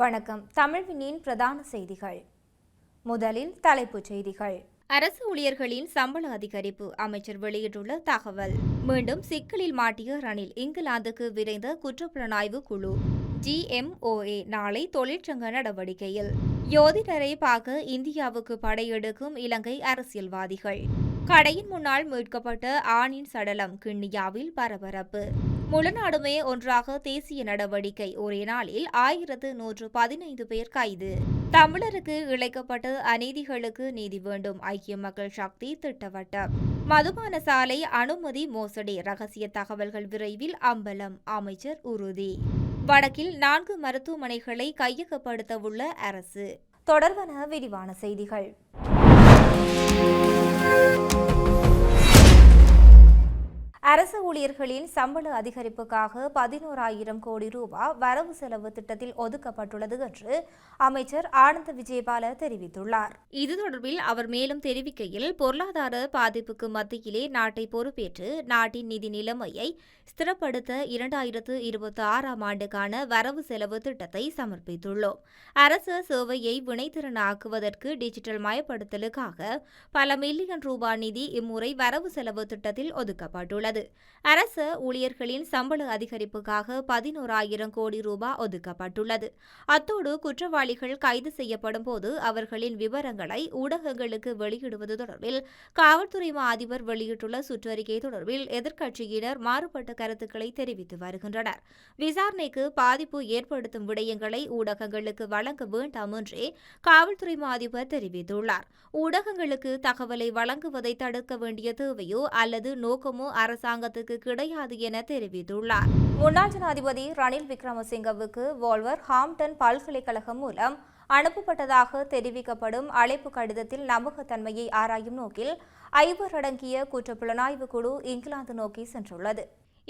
வணக்கம். தமிழ்வினின் பிரதான செய்திகள். முதலில் தலைப்புச் செய்திகள். அரசு ஊழியர்களின் சம்பள அதிகரிப்பு அமைச்சர் வெளியிட்டுள்ள தகவல். மீண்டும் சிக்கலில் மாட்டிய ரணில் இங்கிலாந்துக்கு விரைந்த குற்றப்புலனாய்வு குழு. ஜிஎம்ஓஏ நாளை தொழிற்சங்க நடவடிக்கையில். யோதிடரை பார்க்க இந்தியாவுக்கு படையெடுக்கும் இலங்கை அரசியல்வாதிகள். கடையின் முன்னால் மீட்கப்பட்ட ஆணின் சடலம் கிண்ணியாவில் பரபரப்பு. முழுநாடுமே ஒன்றாக தேசிய நடவடிக்கை ஒரே நாளில் ஆயிரத்து நூற்று பதினைந்து பேர் கைது. தமிழருக்கு இழைக்கப்பட்டு அநீதிகளுக்கு நீதி வேண்டும். ஐக்கிய மக்கள் சக்தி திட்டவட்டம். மதுபான சாலை அனுமதி மோசடி. ரகசிய தகவல்கள் விரைவில் அம்பலம். அமைச்சர் உறுதி. வடக்கில் நான்கு மருத்துவமனைகளை கையகப்படுத்தவுள்ள அரசு. தொடர்பான விரிவான செய்திகள். அரசு ஊழியர்களின் சம்பள அதிகரிப்புக்காக பதினோராயிரம் கோடி ரூபாய் வரவு செலவு திட்டத்தில் ஒதுக்கப்பட்டுள்ளது என்று அமைச்சர் ஆனந்த விஜயபால தெரிவித்துள்ளார். இது தொடர்பில் அவர் மேலும் தெரிவிக்கையில் பொருளாதார பாதிப்புக்கு மத்தியிலே நாட்டை பொறுப்பேற்று நாட்டின் நிதி நிலைமையை ஸ்திரப்படுத்த இரண்டாயிரத்து இருபத்தி ஆறாம் ஆண்டுக்கான வரவு செலவு திட்டத்தை சமர்ப்பித்துள்ளோம். அரசு சேவையை வினைத்திறனாக்குவதற்கு டிஜிட்டல் மயப்படுத்தலுக்காக பல மில்லியன் ரூபாய் நிதி இம்முறை வரவு செலவு திட்டத்தில் ஒதுக்கப்பட்டுள்ளது. உள்ளது. அரசு ஊழியர்களின் சம்பள அதிகரிப்புக்காக பதினோராயிரம் கோடி ரூபாய் ஒதுக்கப்பட்டுள்ளது. அத்தோடு குற்றவாளிகள் கைது செய்யப்படும் போது அவர்களின் விவரங்களை ஊடகங்களுக்கு வெளியிடுவது தொடர்பில் காவல்துறை மா அதிபர் வெளியிட்டுள்ள சுற்றறிக்கை தொடர்பில் எதிர்க்கட்சியினர் மாறுபட்ட கருத்துக்களை தெரிவித்து வருகின்றனர். விசாரணைக்கு பாதிப்பு ஏற்படுத்தும் விடயங்களை ஊடகங்களுக்கு வழங்க வேண்டாம் என்றே காவல்துறை மா அதிபர் தெரிவித்துள்ளார். ஊடகங்களுக்கு தகவலை வழங்குவதை தடுக்க வேண்டிய தேவையோ அல்லது நோக்கமோ அரசு அரசாங்கத்துக்கு கிடையாது என தெரிவித்துள்ளார். முன்னாள் ஜனாதிபதி ரணில் விக்ரமசிங்கவுக்கு வோல்வர் ஹாம்டன் பல்கலைக்கழகம் மூலம் அனுப்பப்பட்டதாக தெரிவிக்கப்படும் அழைப்பு கடிதத்தில் நம்பகத்தன்மையை ஆராயும் நோக்கில் ஐவர் அடங்கிய குற்றப்புலனாய்வு குழு இங்கிலாந்து நோக்கி சென்றுள்ளது.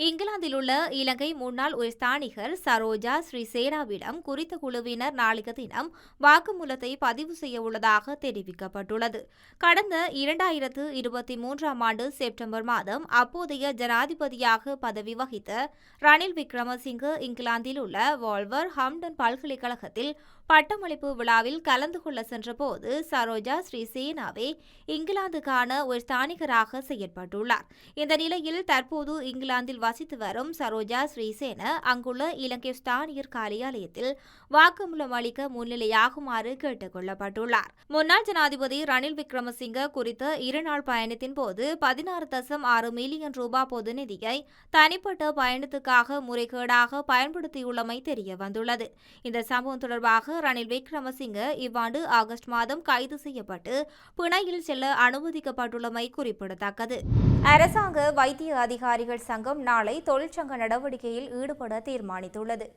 இங்கிலாந்தில் உள்ள இலங்கை முன்னாள் ஒரு ஸ்தானிகர் சரோஜா ஸ்ரீசேனாவிடம் குறித்த குழுவினர் நாளைய தினம் வாக்குமூலத்தை பதிவு செய்ய உள்ளதாக தெரிவிக்கப்பட்டுள்ளது. கடந்த இரண்டாயிரத்து இருபத்தி மூன்றாம் ஆண்டு செப்டம்பர் மாதம் அப்போதைய ஜனாதிபதியாக பதவி வகித்த ரணில் விக்ரமசிங்க இங்கிலாந்தில் உள்ள வால்வர் ஹம்டன் பல்கலைக்கழகத்தில் பட்டமளிப்பு விழாவில் கலந்து கொள்ள சென்றபோது சரோஜா ஸ்ரீசேனாவே இங்கிலாந்துக்கான ஒரு ஸ்தானிகராக செயற்பட்டுள்ளார். இந்த நிலையில் தற்போது இங்கிலாந்தில் வசித்து வரும் சரோஜா ஸ்ரீசேன அங்குள்ள இலங்கை ஸ்தானியர் காரியாலயத்தில் வாக்குமூலம் அளிக்க முன்னிலையாகுமாறு கேட்டுக் கொள்ளப்பட்டுள்ளார். முன்னாள் ஜனாதிபதி ரணில் விக்ரமசிங்க குறித்த இருநாள் பயணத்தின் போது பதினாறு தசம் ஆறு மில்லியன் ரூபாய் பொது நிதியை தனிப்பட்ட பயணத்துக்காக முறைகேடாக பயன்படுத்தியுள்ளமை தெரிய வந்துள்ளது. இந்த சம்பவம் தொடர்பாக ரணில் விக்ரமசிங்க இவ்வாண்டு ஆகஸ்ட் மாதம் கைது செய்யப்பட்டு பிணையில் செல்ல அனுமதிக்கப்பட்டுள்ளமை குறிப்பிடத்தக்கது. அரசாங்க வைத்திய அதிகாரிகள் சங்கம் நாளை தொழிற்சங்க நடவடிக்கையில் ஈடுபட தீர்மானித்துள்ளது.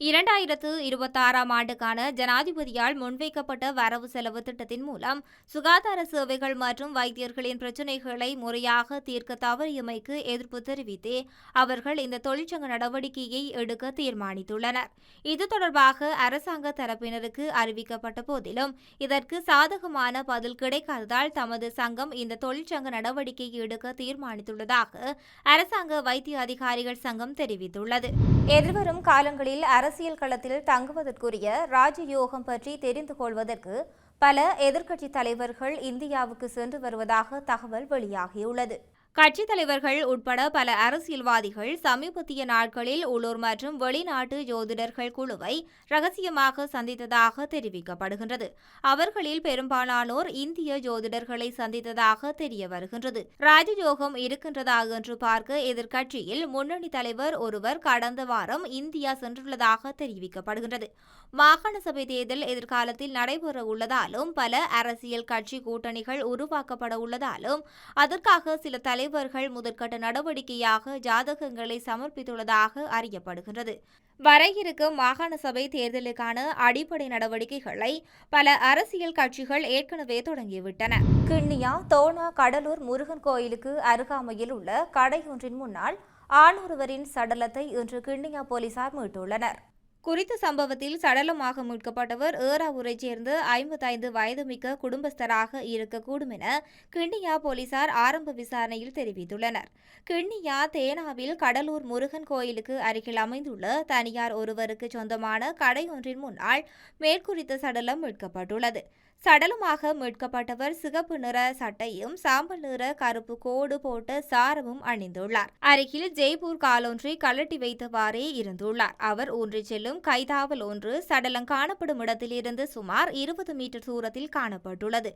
இரண்டாயிரத்து இருபத்தாறாம் ஆண்டுக்கான ஜனாதிபதியால் முன்வைக்கப்பட்ட வரவு செலவு திட்டத்தின் மூலம் சுகாதார சேவைகள் மற்றும் வைத்தியர்களின் பிரச்சினைகளை முறையாக தீர்க்க தவறியமைக்கு எதிர்ப்பு தெரிவித்தே அவர்கள் இந்த தொழிற்சங்க நடவடிக்கையை எடுக்க தீர்மானித்துள்ளனர். இது தொடர்பாக அரசாங்க தரப்பினருக்கு அறிவிக்கப்பட்ட போதிலும் இதற்கு சாதகமான பதில் கிடைக்காததால் தமது சங்கம் இந்த தொழிற்சங்க நடவடிக்கை எடுக்க தீர்மானித்துள்ளதாக அரசாங்க வைத்திய அதிகாரிகள் சங்கம் தெரிவித்துள்ளது. எதிர்வரும் காலங்களில் அரசியல் களத்தில் தங்குவதற்குரிய ராஜயோகம் பற்றி தெரிந்து கொள்வதற்கு பல எதிர்க்கட்சி தலைவர்கள் இந்தியாவுக்கு சென்று வருவதாக தகவல் வெளியாகியுள்ளது. கட்சித் தலைவர்கள் உட்பட பல அரசியல்வாதிகள் சமீபத்திய நாட்களில் உள்ளூர் மற்றும் வெளிநாட்டு ஜோதிடர்கள் குழுவை ரகசியமாக சந்தித்ததாக தெரிவிக்கப்படுகின்றது. அவர்களில் பெரும்பாலானோர் இந்திய ஜோதிடர்களை சந்தித்ததாக தெரிய வருகின்றது. ராஜயோகம் இருக்கின்றதா என்று பார்க்க எதிர்க்கட்சியில் முன்னணி தலைவர் ஒருவர் கடந்த வாரம் இந்தியா சென்றுள்ளதாக தெரிவிக்கப்படுகின்றது. மாகாண சபை தேர்தல் எதிர்காலத்தில் நடைபெற உள்ளதாலும் பல அரசியல் கட்சி கூட்டணிகள் உருவாக்கப்பட உள்ளதாலும் அதற்காக சில தலைவர்கள் முதற்கட்ட நடவடிக்கையாக ஜாதகங்களை சமர்ப்பித்துள்ளதாக அறியப்படுகின்றது. வர இருக்கும் மாகாண சபை தேர்தலுக்கான அடிப்படை நடவடிக்கைகளை பல அரசியல் கட்சிகள் ஏற்கனவே தொடங்கிவிட்டன. கிண்ணியா தோனா கடலூர் முருகன் கோயிலுக்கு அருகாமையில் உள்ள கடையொன்றின் முன்னால் ஆணொருவரின் சடலத்தை இன்று கிண்ணியா போலீசார் மீட்டுள்ளனர். குறித்த சம்பவத்தில் சடலமாக மீட்கப்பட்டவர் ஏறாவூரைச் சேர்ந்த ஐம்பத்தைந்து வயதுமிக்க குடும்பஸ்தராக இருக்கக்கூடும் என கிண்ணியா போலீசார் ஆரம்ப விசாரணையில் தெரிவித்துள்ளனர். கிண்ணியா தேனாவில் கடலூர் முருகன் கோயிலுக்கு அருகில் அமைந்துள்ள தனியார் ஒருவருக்கு சொந்தமான கடை ஒன்றின் முன்னால் மேற்குறித்த சடலம் மீட்கப்பட்டுள்ளது. சடலமாக மீட்கப்பட்டவர் சிகப்பு நிற சட்டையும் சாம்பல் நிற கருப்பு கோடு போட்ட சாரமும் அணிந்துள்ளார். அருகில் ஜெய்ப்பூர் காலொன்றை கழட்டி வைத்தவாறே இருந்துள்ளார். அவர் ஊன்றிச் செல்லும் கைதாவல் ஒன்று சடலம் காணப்படும் இடத்திலிருந்து சுமார் இருபது மீட்டர் தூரத்தில் காணப்பட்டுள்ளது.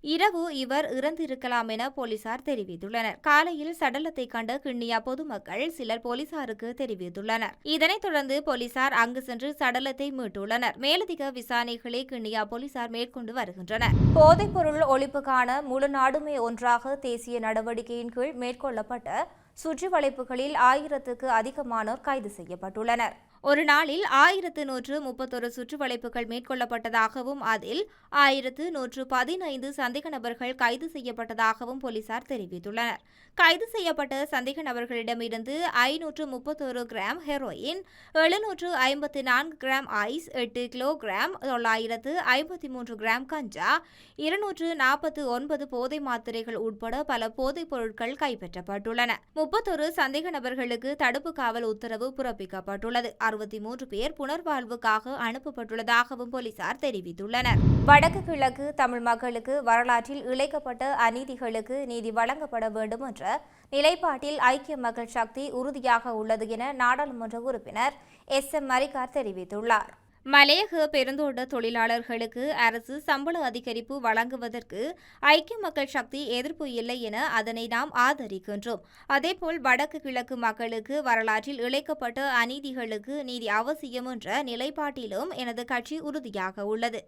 இரவு இவர் இறந்திருக்கலாம் என போலீசார் தெரிவித்துள்ளனர். காலையில் சடலத்தை கண்ட கிண்ணியா பொதுமக்கள் சிலர் போலீசாருக்கு தெரிவித்துள்ளனர். இதனைத் தொடர்ந்து போலீசார் அங்கு சென்று சடலத்தை மீட்டுள்ளனர். மேலதிக விசாரணைகளை கிண்ணியா போலீசார் மேற்கொண்டு வருகின்றனர். போதைப்பொருள் ஒழிப்புக்கான முழு நாடுமே ஒன்றாக தேசிய நடவடிக்கையின் கீழ் மேற்கொள்ளப்பட்ட சுற்றி வளைப்புகளில் ஆயிரத்துக்கு அதிகமானோர் கைது செய்யப்பட்டுள்ளனர். ஒரு நாளில் ஆயிரத்து நூற்று முப்பத்தொரு சுற்றுவளைப்புகள் மேற்கொள்ளப்பட்டதாகவும் அதில் ஆயிரத்து நூற்று பதினைந்து சந்தேக நபர்கள் கைது செய்யப்பட்டதாகவும் போலீசார் தெரிவித்துள்ளனர். கைது செய்யப்பட்ட சந்தேக நபர்களிடமிருந்து ஐநூற்று முப்பத்தொரு கிராம் ஹெரோயின் எழுநூற்று ஐம்பத்தி நான்கு கிராம் ஐஸ் எட்டு கிலோகிராம் தொள்ளாயிரத்து ஐம்பத்தி மூன்று கிராம் கஞ்சா இருநூற்று நாற்பத்தி ஒன்பது போதை மாத்திரைகள் உட்பட பல போதைப் பொருட்கள் கைப்பற்றப்பட்டுள்ளன. முப்பத்தொரு சந்தேக நபர்களுக்கு தடுப்பு காவல் உத்தரவு பிறப்பிக்கப்பட்டுள்ளது. அறுபத்தி மூன்று பேர் புனர்வாழ்வுக்காக அனுப்பப்பட்டுள்ளதாகவும் போலீசார் தெரிவித்துள்ளனர். வடக்கு கிழக்கு தமிழ் மக்களுக்கு வரலாற்றில் இழைக்கப்பட்ட அநீதிகளுக்கு நீதி வழங்கப்பட வேண்டும் என்ற நிலைப்பாட்டில் ஐக்கிய மக்கள் சக்தி உறுதியாக உள்ளது என நாடாளுமன்ற உறுப்பினர் எஸ் எம் மரிகார் தெரிவித்துள்ளார். மலையக பெருந்தோட்ட தொழிலாளர்களுக்கு அரசு சம்பள அதிகரிப்பு வழங்குவதற்கு ஐக்கிய மக்கள் சக்தி எதிர்ப்பு இல்லை என அதனை நாம் ஆதரிக்கின்றோம். அதேபோல் வடக்கு கிழக்கு மக்களுக்கு வரலாற்றில் இழைக்கப்பட்ட அநீதிகளுக்கு நீதி அவசியம் என்ற நிலைப்பாட்டிலும் எனது கட்சி உறுதியாக உள்ளது.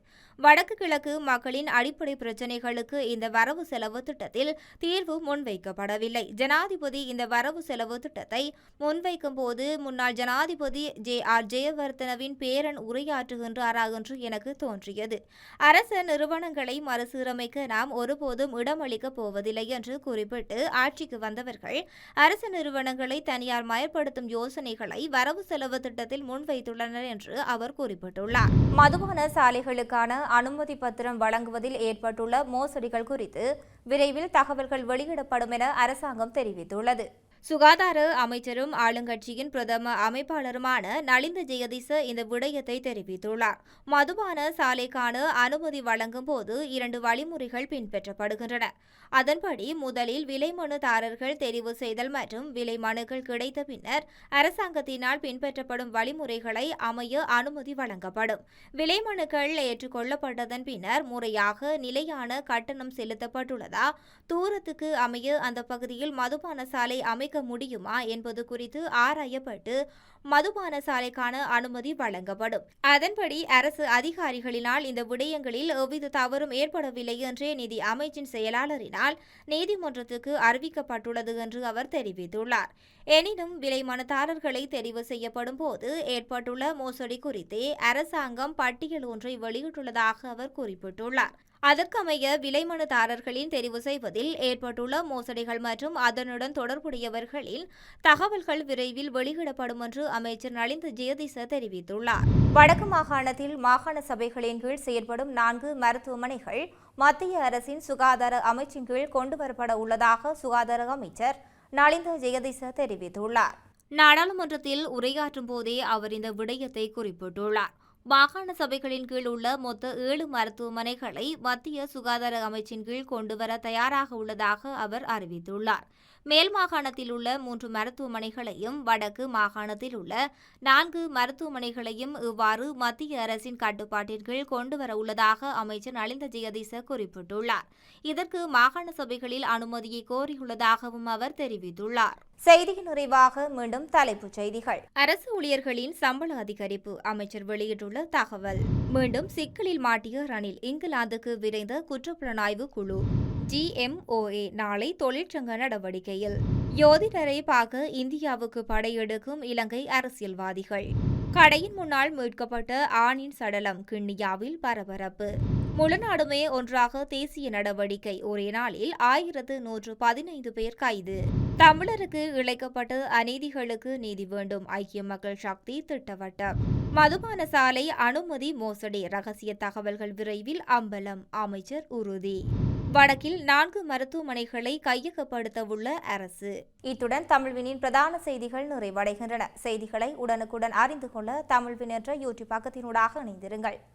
வடக்கு கிழக்கு மக்களின் அடிப்படை பிரச்சினைகளுக்கு இந்த வரவு செலவு திட்டத்தில் தீர்வு முன்வைக்கப்படவில்லை. ஜனாதிபதி இந்த வரவு செலவு திட்டத்தை முன்வைக்கும் போது முன்னாள் ஜனாதிபதி ஜே ஆர் ஜெயவர்தனவின் பேரன் உரையாற்றுகின்றாரா என்று எனக்கு தோன்றியது. அரச நிறுவனங்களை மறுசீரமைக்க நாம் ஒருபோதும் இடமளிக்கப் போவதில்லை என்று குறிப்பிட்டு ஆட்சிக்கு வந்தவர்கள் அரசு நிறுவனங்களை தனியார் மயப்படுத்தும் யோசனைகளை வரவு செலவு திட்டத்தில் முன்வைத்துள்ளனர் என்று அவர் குறிப்பிட்டுள்ளார். மதுபான சாலைகளுக்கான அனுமதி பத்திரம் வழங்குவதில் ஏற்பட்டுள்ள மோசடிகள் குறித்து விரைவில் தகவல்கள் வெளியிடப்படும் என அரசாங்கம் தெரிவித்துள்ளது. சுகாதார அமைச்சரும் ஆளுங்கட்சியின் பிரதம அமைப்பாளருமான நலிந்த ஜெயதிச இந்த விடயத்தை தெரிவித்துள்ளார். மதுபான சாலைக்கான அனுமதி வழங்கும் போது இரண்டு வழிமுறைகள் பின்பற்றப்படுகின்றன. அதன்படி முதலில் விலை மனுதாரர்கள் தெரிவு செய்தல் மற்றும் விலை மனுக்கள் கிடைத்த பின்னர் அரசாங்கத்தினால் பின்பற்றப்படும் வழிமுறைகளை அமைய அனுமதி வழங்கப்படும். விலை மனுக்கள் ஏற்றுக்கொள்ளப்பட்டதன் பின்னர் முறையாக நிலையான கட்டணம் செலுத்தப்பட்டுள்ளதா? தூரத்துக்கு அமைய அந்த பகுதியில் மதுபான சாலை அமைக்க முடியுமா என்பது குறித்து ஆராயப்பட்டு மதுபான சாலைக்கான அனுமதி வழங்கப்படும். அதன்படி அரசு அதிகாரிகளினால் இந்த விடயங்களில் எவ்வித தவறும் ஏற்படவில்லை என்றே நிதி அமைச்சின் செயலாளரினால் நீதிமன்றத்துக்கு அறிவிக்கப்பட்டுள்ளது என்று அவர் தெரிவித்துள்ளார். எனினும் விலை மனுதாரர்களை தெரிவு செய்யப்படும் போது ஏற்பட்டுள்ள மோசடி குறித்தே அரசாங்கம் பட்டியல் ஒன்றை வெளியிட்டுள்ளதாக அவர் குறிப்பிட்டுள்ளார். அதற்கமைய விலை மனுதாரர்களின் தெரிவு செய்வதில் ஏற்பட்டுள்ள மோசடிகள் மற்றும் அதனுடன் தொடர்புடையவர்களின் தகவல்கள் விரைவில் வெளியிடப்படும் என்று அமைச்சர் நளிந்த ஜெயதிச தெரிவித்துள்ளார். வடக்கு மாகாணத்தில் மாகாண சபைகளின் கீழ் செயற்படும் நான்கு மருத்துவமனைகள் மத்திய அரசின் சுகாதார அமைச்சின் கீழ் கொண்டுவரப்பட உள்ளதாக சுகாதார அமைச்சர் நளிந்த ஜெயதிச தெரிவித்துள்ளார். நாடாளுமன்றத்தில் உரையாற்றும் போதே அவர் இந்த விடயத்தை குறிப்பிட்டுள்ளார். மாகாண சபைகளின் கீழ் உள்ள மொத்த ஏழு மருத்துவமனைகளை மத்திய சுகாதார அமைச்சின் கீழ் கொண்டுவர தயாராக உள்ளதாக அவர் அறிவித்துள்ளார். மேல் மாகாணத்தில் உள்ள மூன்று மருத்துவமனைகளையும் வடக்கு மாகாணத்தில் உள்ள நான்கு மருத்துவமனைகளையும் இவ்வாறு மத்திய அரசின் கட்டுப்பாட்டின் கீழ் கொண்டுவர உள்ளதாக அமைச்சர் நலிந்த ஜெயதீச குறிப்பிட்டுள்ளார். இதற்கு மாகாண சபைகளில் அனுமதியை கோரியுள்ளதாகவும் அவர் தெரிவித்துள்ளார். செய்தியின் நிறைவாக மீண்டும் தலைப்புச் செய்திகள். அரசு ஊழியர்களின் சம்பள அதிகரிப்பு அமைச்சர் வெளியிட்டுள்ள தகவல். மீண்டும் சிக்கலில் மாட்டிய ரணில் இங்கிலாந்துக்கு விரைந்த குற்றப்புலனாய்வு குழு ஜிஎம்ஓஏ நாளை தொழிற்சங்க அறிக்கையில் யோதிடரை பார்க்க இந்தியாவுக்கு படையெடுக்கும் இலங்கை அரசியல்வாதிகள். கடையின் முன்னால் மீட்கப்பட்ட ஆணின் சடலம் கிண்ணியாவில் பரபரப்பு. முழுநாடுமே ஒன்றாக தேசிய நடவடிக்கை ஒரே நாளில் ஆயிரத்து நூற்று பதினைந்து பேர் கைது. தமிழருக்கு இழைக்கப்பட்ட அநீதிகளுக்கு நீதி வேண்டும் ஐக்கிய மக்கள் சக்தி திட்டவட்டம். மதுபான சாலை அனுமதி மோசடி ரகசிய தகவல்கள் விரைவில் அம்பலம் அமைச்சர் உறுதி. வடக்கில் நான்கு மருத்துவமனைகளை கையகப்படுத்தவுள்ள அரசு. இத்துடன் தமிழ்வினின் பிரதான செய்திகள் நிறைவடைகின்றன. செய்திகளை உடனுக்குடன் அறிந்து கொள்ள தமிழ்வின் என்ற யூடியூப் பக்கத்தினூடாக இணைந்திருங்கள்.